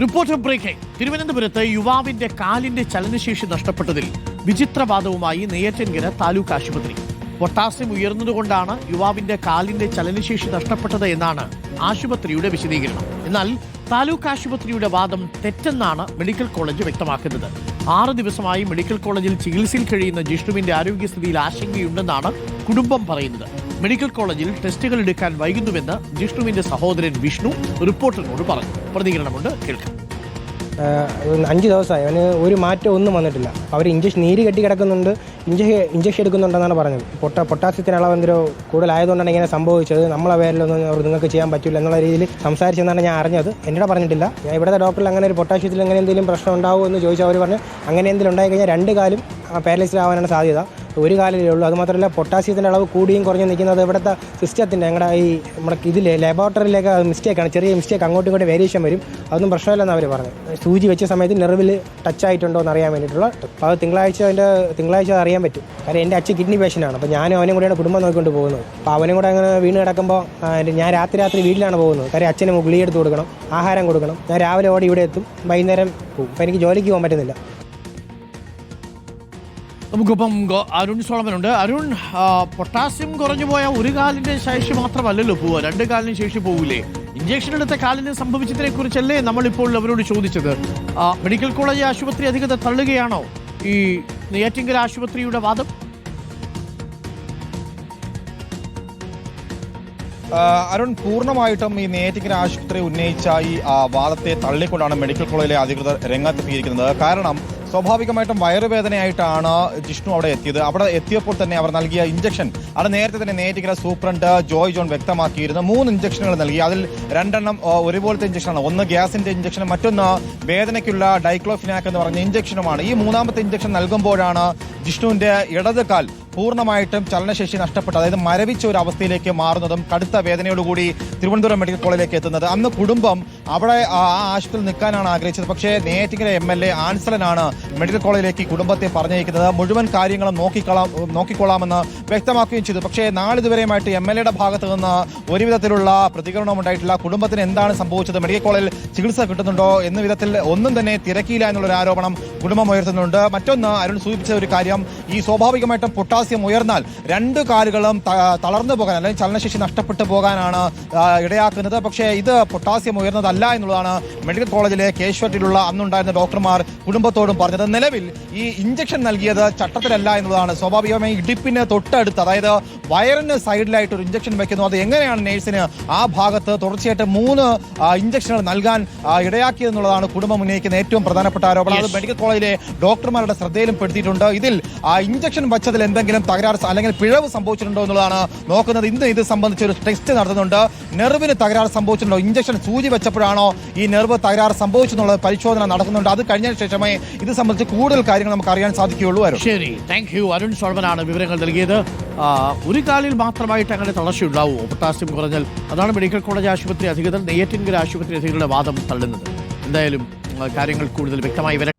Reporter breaking തിരുവനന്തപുരത്ത് യുവാവിന്റെ കാലിന്റെ ചലനശേഷി നഷ്ടപ്പെട്ടതിൽ വിചിത്രവാദവുമായി നെയ്യറ്റൻകര താലൂക്ക് ആശുപത്രി. പൊട്ടാസ്യം ഉയർന്നതുകൊണ്ടാണ് യുവാവിന്റെ കാലിന്റെ ചലനശേഷി നഷ്ടപ്പെട്ടത് എന്നാണ് ആശുപത്രിയുടെ വിശദീകരണം. എന്നാൽ താലൂക്ക് ആശുപത്രിയുടെ വാദം തെറ്റെന്നാണ് മെഡിക്കൽ കോളേജ് വ്യക്തമാക്കുന്നത്. ആറ് ദിവസമായി മെഡിക്കൽ കോളേജിൽ ചികിത്സയിൽ കഴിയുന്ന ജിഷ്ണുവിന്റെ ആരോഗ്യസ്ഥിതിയിൽ ആശങ്കയുണ്ടെന്നാണ് കുടുംബം പറയുന്നത്. മെഡിക്കൽ കോളേജിൽ ടെസ്റ്റുകൾ എടുക്കാൻ വൈകുന്നുവെന്ന് ജിഷ്ണുവിന്റെ സഹോദരൻ വിഷ്ണു റിപ്പോർട്ടറിനോട് പറഞ്ഞു. പ്രതികരണമുണ്ട്. കേൾക്കാം. അഞ്ച് ദിവസമായി. അവന് ഒരു മാറ്റം ഒന്നും വന്നിട്ടില്ല. അവർ ഇഞ്ചക്ഷൻ നീര് കെട്ടി കിടക്കുന്നുണ്ട്. ഇഞ്ചക്ഷൻ ഇഞ്ചക്ഷൻ എടുക്കുന്നുണ്ടെന്നാണ് പറഞ്ഞത്. പൊട്ട പൊട്ടാസ്യത്തിന് അളവ് എന്തോ കൂടുതലായതുകൊണ്ടാണ് ഇങ്ങനെ സംഭവിച്ചത്. നമ്മളെ പേരിലൊന്നും അവർ നിങ്ങൾക്ക് ചെയ്യാൻ പറ്റില്ല എന്നുള്ള രീതിയിൽ സംസാരിച്ചെന്നാണ് ഞാൻ അറിഞ്ഞത്. എന്നോട് പറഞ്ഞിട്ടില്ല. ഞാൻ ഇവിടുത്തെ ഡോക്ടറിൽ അങ്ങനെ ഒരു പൊട്ടാസ്യത്തിൽ അങ്ങനെ എന്തെങ്കിലും പ്രശ്നം ഉണ്ടാവുമോ എന്ന് ചോദിച്ചാൽ അവർ പറഞ്ഞു അങ്ങനെ എന്തെങ്കിലും ഉണ്ടായി കഴിഞ്ഞാൽ രണ്ട് കാലും പാരലൈസ്ഡ് ആവാനാണ് സാധ്യത. ഒരു കാലിലേ ഉള്ളൂ. അതുമാത്രമല്ല പൊട്ടാസ്യത്തിന്റെ അളവ് കൂടിയും കുറഞ്ഞു നിൽക്കുന്നത് ഇവിടുത്തെ സിസ്റ്റത്തിന്റെ ഞങ്ങളുടെ ഈ നമ്മുടെ ഇതിൽ ലബോറട്ടറിയിലേക്ക് മിസ്റ്റേക്കാണ് ചെറിയ മിസ്റ്റേക്ക് അങ്ങോട്ടും ഇങ്ങോട്ടും വേരിയേഷൻ വരും. അതൊന്നും പ്രശ്നമില്ലെന്ന് അവർ പറഞ്ഞു സൂചി വെച്ച സമയത്ത് നെറിവിൽ ടച്ച് ആയിട്ടുണ്ടോ എന്ന് അറിയാൻ വേണ്ടിയിട്ടുള്ള അപ്പോൾ അത് തിങ്കളാഴ്ച അതിന്റെ തിങ്കളാഴ്ച അറിയാൻ പറ്റും. കാരണം എന്റെ അച്ഛൻ കിഡ്നി പേഷ്യന്റാണ് അപ്പോൾ ഞാനും അവനും കൂടെയാണ് കുടുംബം നോക്കിക്കൊണ്ട് പോകുന്നത്. അപ്പോൾ അവനും കൂടെ അങ്ങനെ വീണ് കിടക്കുമ്പോൾ ഞാൻ രാത്രി രാത്രി വീട്ടിലാണ് പോകുന്നത്. കാര്യം അച്ഛന് ഗുളിയെടുത്ത് കൊടുക്കണം ആഹാരം കൊടുക്കണം. ഞാൻ രാവിലെ ഓടി ഇവിടെ എത്തും. വൈകുന്നേരം പോകും. അപ്പോൾ എനിക്ക് ജോലിക്ക് പോകാൻ പറ്റുന്നില്ല. നമുക്കിപ്പം അരുൺ സോളമനുണ്ട്. അരുൺ പൊട്ടാസ്യം കുറഞ്ഞു പോയ ഒരു കാലിന്റെ ശേഷി മാത്രമല്ലല്ലോ പോവുക. രണ്ട് കാലിന് ശേഷി പോകില്ലേ ഇഞ്ചക്ഷൻ എടുത്ത കാലിന് സംഭവിച്ചതിനെ കുറിച്ചല്ലേ നമ്മളിപ്പോൾ അവരോട് ചോദിച്ചത്. മെഡിക്കൽ കോളേജ് ആശുപത്രി അധികൃതർ തള്ളുകയാണോ? ഈ നെയ്യാറ്റിങ്കൽ ആശുപത്രിയുടെ വാദം? അരുൺ പൂർണമായിട്ടും ഈ നെയ്യാറ്റിങ്കര ആശുപത്രി ഉന്നയിച്ച ഈ വാദത്തെ തള്ളിക്കൊണ്ടാണ് മെഡിക്കൽ കോളേജിലെ അധികൃതർ രംഗത്തെത്തിയിരിക്കുന്നത്. കാരണം സ്വാഭാവികമായിട്ടും വയറുവേദനയായിട്ടാണ് ജിഷ്ണു അവിടെ എത്തിയത്. അവിടെ എത്തിയപ്പോൾ തന്നെ അവർ നൽകിയ ഇഞ്ചക്ഷൻ അത് നേരത്തെ തന്നെ നേറ്റിക്കര സൂപ്രണ്ട് ജോയ് ജോൺ വ്യക്തമാക്കിയിരുന്നു. മൂന്ന് ഇഞ്ചക്ഷനുകൾ നൽകി. അതിൽ രണ്ടെണ്ണം ഒരുപോലത്തെ ഇഞ്ചക്ഷനാണ് ഒന്ന് ഗ്യാസിന്റെ ഇഞ്ചക്ഷനും മറ്റൊന്ന് വേദനയ്ക്കുള്ള ഡൈക്ലോഫിനാക്ക് എന്ന് പറഞ്ഞ ഇഞ്ചക്ഷനുമാണ് ഈ മൂന്നാമത്തെ ഇഞ്ചക്ഷൻ നൽകുമ്പോഴാണ് ജിഷ്ണുവിന്റെ ഇടത് കാൽ പൂർണമായിട്ടും ചലനശേഷി നഷ്ടപ്പെട്ടു. അതായത് മരവിച്ച ഒരു അവസ്ഥയിലേക്ക് മാറുന്നതും കടുത്ത വേദനയോടുകൂടി തിരുവനന്തപുരം മെഡിക്കൽ കോളേജിലേക്ക് എത്തുന്നത്. അന്ന് കുടുംബം അവിടെ ആ ആശുപത്രിയിൽ നിൽക്കാനാണ് ആഗ്രഹിച്ചത്. പക്ഷേ നേറ്റിങ്ങര എം എൽ എ ആൻസലനാണ് മെഡിക്കൽ കോളേജിലേക്ക് കുടുംബത്തെ പറഞ്ഞയക്കുന്നത്. മുഴുവൻ കാര്യങ്ങളും നോക്കിക്കൊള്ളാം നോക്കിക്കൊള്ളാമെന്ന് വ്യക്തമാക്കുകയും ചെയ്തു. പക്ഷേ നാളിതുവരെയുമായിട്ട് എം എൽ എയുടെ ഭാഗത്ത് നിന്ന് ഒരുവിധത്തിലുള്ള പ്രതികരണം ഉണ്ടായിട്ടില്ല. കുടുംബത്തിന് എന്താണ് സംഭവിച്ചത്? മെഡിക്കൽ കോളേജിൽ ചികിത്സ കിട്ടുന്നുണ്ടോ? എന്ന വിധത്തിൽ ഒന്നും തന്നെ തിരക്കിയില്ല എന്നുള്ളൊരു ആരോപണം കുടുംബം ഉയർത്തുന്നുണ്ട്. മറ്റൊന്ന് അരുൺ സൂചിപ്പിച്ച ഒരു കാര്യം ഈ സ്വാഭാവികമായിട്ടും പൊട്ടാസ്യം ഉയർന്നാൽ രണ്ട് കാലുകളും തളർന്നു പോകാൻ അല്ലെങ്കിൽ ചലനശേഷി നഷ്ടപ്പെട്ടു പോകാനാണ് ഇടയാക്കുന്നത്. പക്ഷേ ഇത് പൊട്ടാസ്യം ഉയർന്നതല്ല എന്നുള്ളതാണ് മെഡിക്കൽ കോളേജിലെ കേശ്വറ്റിലുള്ള അന്നുണ്ടായിരുന്ന ഡോക്ടർമാർ കുടുംബത്തോടും പറഞ്ഞത്. നിലവിൽ ഈ ഇഞ്ചക്ഷൻ നൽകിയത് ചട്ടത്തിലല്ല എന്നുള്ളതാണ് സ്വാഭാവികമായി ഇടിപ്പിന് തൊട്ടടുത്ത് അതായത് വയറിന് സൈഡിലായിട്ട് ഒരു ഇഞ്ചക്ഷൻ വെക്കുന്നു. അത് എങ്ങനെയാണ് നേഴ്സിന് ആ ഭാഗത്ത് തുടർച്ചയായിട്ട് മൂന്ന് ഇഞ്ചക്ഷനുകൾ നൽകാൻ ഇടയാക്കിയെന്നുള്ളതാണ് ഇടയാക്കിയതെന്നുള്ളതാണ് കുടുംബം ഉന്നയിക്കുന്ന ഏറ്റവും പ്രധാനപ്പെട്ട ആരോപണം. അത് മെഡിക്കൽ കോളേജിലെ ഡോക്ടർമാരുടെ ശ്രദ്ധയിലും പെടുത്തിയിട്ടുണ്ട്. ഇതിൽ ആ ഇഞ്ചക്ഷൻ വച്ചതിൽ എന്തെങ്കിലും തകരാറ് സ- അല്ലെങ്കിൽ പിഴവ് സംഭവിച്ചിട്ടുണ്ടോ എന്നുള്ളതാണ് നോക്കുന്നത്. ഇന്ന് ഇത് സംബന്ധിച്ച് ഒരു ടെസ്റ്റ് നടത്തുന്നുണ്ട്. നെർവിന് തകരാറ് സംഭവിച്ചിട്ടുണ്ടോ? ഇഞ്ചക്ഷൻ സൂചി വെച്ചപ്പോഴാണോ ഈ നെർവ് തകരാറ് സംഭവിച്ചെന്നുള്ള പരിശോധന നടക്കുന്നുണ്ട്. അത് കഴിഞ്ഞതിന് ശേഷമേ ഇത് സംബന്ധിച്ച് കൂടുതൽ കാര്യങ്ങൾ നമുക്ക് അറിയാൻ സാധിക്കുകയുള്ളൂ ശരി. താങ്ക് യു അരുൺ സോൾമനാണ് വിവരങ്ങൾ നൽകിയത്. ഒരു കാലിൽ മാത്രമായിട്ട് അങ്ങനെ തളർച്ചയുണ്ടാവുമോ പൊട്ടാസ്യം കുറഞ്ഞാൽ അതാണ് മെഡിക്കൽ കോളേജ് ആശുപത്രി അധികൃതർ നെയ്യറ്റിൻകര ആശുപത്രി അധികൃതരുടെ വാദം തള്ളുന്നത്. എന്തായാലും കാര്യങ്ങൾ കൂടുതൽ വ്യക്തമായി വരട്ടെ.